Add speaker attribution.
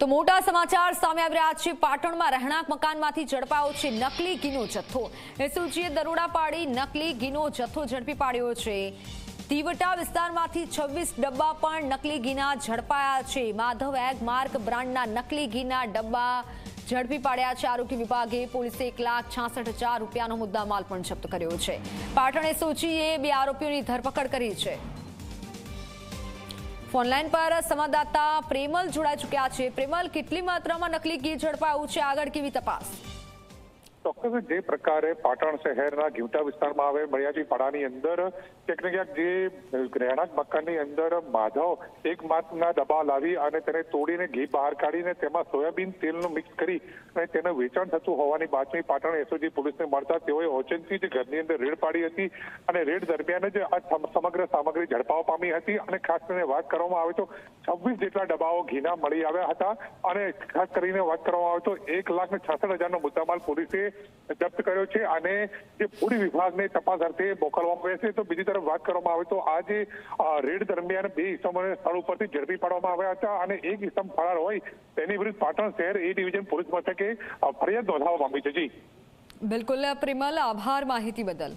Speaker 1: તો મોટા સમાચાર સામે આવી રહ્યા છે. પાટણમાં રહેણાંક મકાનમાંથી ઝડપાયો છે નકલી ઘીનો જથ્થો. એસઓજીએ દરોડા પાડી નકલી ઘીનો જથ્થો ઝડપી પાડ્યો છે. તીવટા વિસ્તારમાંથી છવ્વીસ ડબ્બા પણ નકલી ઘીના ઝડપાયા છે. માધવ એગ માર્ક બ્રાન્ડના નકલી ઘીના ડબ્બા ઝડપી પાડ્યા છે. આરોગ્ય વિભાગે પોલીસે એક લાખ છાસઠ હજાર રૂપિયાનો મુદ્દામાલ પણ જપ્ત કર્યો છે. પાટણ એસઓજીએ બે આરોપીઓની ધરપકડ કરી છે. ફોનલાઈન પર સંવાદદાતા પ્રેમલ જોડાઈ ચૂક્યા છે. પ્રેમલ, કેટલી માત્રામાં નકલી ઘી ઝડપાયું છે? આગળ કેવી તપાસ?
Speaker 2: ચોક્કસ જે પ્રકારે પાટણ શહેરના ઘીવટા વિસ્તારમાં આવે મળ્યાજી પાડાની અંદર ક્યાંક ને ક્યાંક જે રહેણાંક મકાનની અંદર માધવ એક માસના ડબ્બા લાવી અને તેને તોડીને ઘી બહાર કાઢીને તેમાં સોયાબીન તેલનું મિક્સ કરી અને તેનું વેચાણ થતું હોવાની બાતમી પાટણ એસઓજી પોલીસને મળતા તેઓએ ઓચનથી જ ઘરની અંદર રેડ પાડી હતી અને રેડ દરમિયાન જ આ સમગ્ર સામગ્રી ઝડપાવા પામી હતી અને ખાસ કરીને વાત કરવામાં આવે તો છવ્વીસ જેટલા ડબ્બાઓ ઘીના મળી આવ્યા હતા અને ખાસ કરીને વાત કરવામાં આવે તો એક લાખ ને છાસઠ હજારનો મુદ્દામાલ પોલીસે જપ્ત કર્યો છે અને જે પૂરી વિભાગને તપાસ અર્થે મોકલવામાં આવે છે. તો બીજી તરફ વાત કરવામાં આવે તો આ જે રેડ દરમિયાન બે ઇસમોને સ્થળ ઉપરથી ઝડપી પાડવામાં આવ્યા હતા અને એક ઇસમ ફરાર હોય તેની વિરુદ્ધ પાટણ શહેર એ ડિવિઝન પોલીસ મથકે ફરિયાદ નોંધાવવા આવી છે. જી.
Speaker 1: બિલકુલ, પ્રિમલ, આભાર માહિતી બદલ.